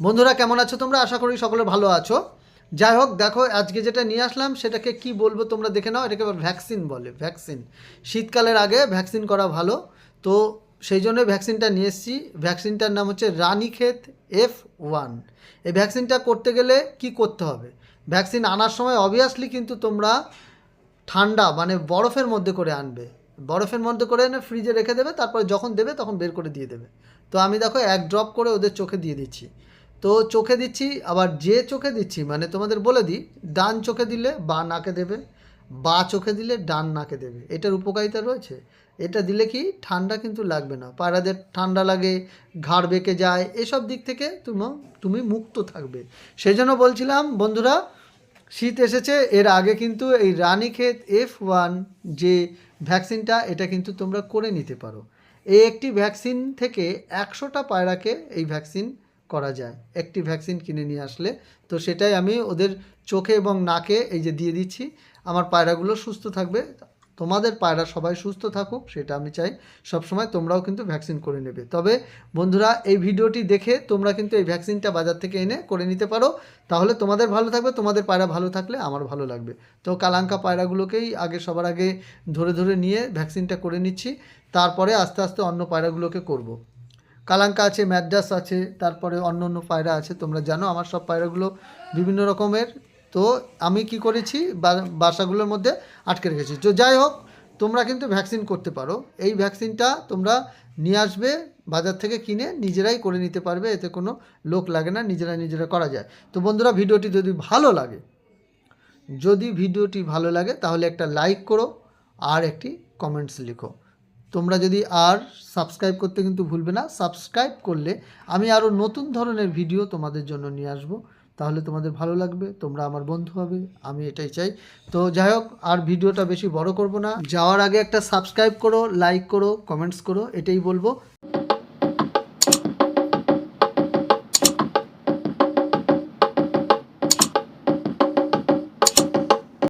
বন্ধুরা, কেমন আছো তোমরা? আশা করি সকলে ভালো আছো। যাই হোক, দেখো, আজকে যেটা নিয়ে আসলাম, সেটাকে কি বলব তোমরা দেখে নাও। এটাকে ভ্যাকসিন বলে, ভ্যাকসিন। শীতকালের আগে ভ্যাকসিন করা ভালো। তো সেই জন্য ভ্যাকসিনটা নিয়ে এসেছি। ভ্যাকসিনটার নাম হচ্ছে রানীক্ষেত এফ ওয়ান। এই ভ্যাকসিনটা করতে গেলে কি করতে হবে? ভ্যাকসিন আনার সময় অবভিয়াসলি কিন্তু তোমরা ঠান্ডা মানে বরফের মধ্যে করে আনবে। বরফের মধ্যে করে এনে ফ্রিজে রেখে দেবে, তারপরে যখন দেবে তখন বের করে দিয়ে দেবে। তো আমি দেখো, এক ড্রপ করে ওদের চোখে দিয়ে দিচ্ছি। তো চোখে দিচ্ছি, আবার যে চোখে দিচ্ছি মানে তোমাদের বলে দিই, ডান চোখে দিলে বা নাকে দেবে, বা চোখে দিলে ডান নাকে দেবে। এটার উপকারিতা রয়েছে। এটা দিলে কি ঠান্ডা কিন্তু লাগবে না। পায়রাদের ঠান্ডা লাগে, ঘাড় বেঁকে যায়, এসব দিক থেকে তুমি তুমি মুক্ত থাকবে। সেই জন্য বলছিলাম, বন্ধুরা, শীত এসেছে, এর আগে কিন্তু এই রানীক্ষেত এফ ওয়ান যে ভ্যাকসিনটা, এটা কিন্তু তোমরা করে নিতে পারো। এই একটি ভ্যাকসিন থেকে একশোটা পায়রাকে এই ভ্যাকসিন করা যায়। একটি ভ্যাকসিন কিনে নিয়ে আসলে। তো সেটাই আমি ওদের চোখে এবং নাকে এই যে দিয়ে দিচ্ছি, আমার পায়রাগুলো সুস্থ থাকবে। তোমাদের পায়রা সবাই সুস্থ থাকুক, সেটা আমি চাই। সবসময় তোমরাও কিন্তু ভ্যাকসিন করে নেবে। তবে বন্ধুরা, এই ভিডিওটি দেখে তোমরা কিন্তু এই ভ্যাকসিনটা বাজার থেকে এনে করে নিতে পারো। তাহলে তোমাদের ভালো থাকবে, তোমাদের পায়রা ভালো থাকলে আমার ভালো লাগবে। তো কালাঙ্কা পায়রাগুলোকেই আগে সবার আগে ধরে ধরে নিয়ে ভ্যাকসিনটা করে নিচ্ছি। তারপরে আস্তে আস্তে অন্য পায়রাগুলোকে করব। কালাঙ্কা আছে, ম্যাড্রাস আছে, তারপরে অন্য অন্য পায়রা আছে, তোমরা জানো আমার সব পায়রাগুলো বিভিন্ন রকমের। তো আমি কি করেছি? বাসাগুলোর মধ্যে আটকে রেখেছি। তো যাই হোক, তোমরা কিন্তু ভ্যাকসিন করতে পারো। এই ভ্যাকসিনটা তোমরা নিয়ে আসবে, বাজার থেকে কিনে নিজেরাই করে নিতে পারবে, এতে কোনো লোক লাগে না, নিজেরা নিজেরা করা যায়। তো বন্ধুরা, ভিডিওটি যদি ভালো লাগে, যদি ভিডিওটি ভালো লাগে, তাহলে একটা লাইক করো আর একটি কমেন্টস লিখো। তোমরা যদি আর সাবস্ক্রাইব করতে কিন্তু ভুলবে না সাবস্ক্রাইব করলে আমি আরও নতুন ধরনের ভিডিও তোমাদের জন্য নিয়ে আসব। তাহলে তোমাদের ভালো লাগবে, তোমরা আমার বন্ধু হবে, আমি এটাই চাই। তো যাই হোক, আর ভিডিওটা বেশি বড় করব না। যাওয়ার আগে একটা সাবস্ক্রাইব করো লাইক করো কমেন্টস করো, এটাই বলব।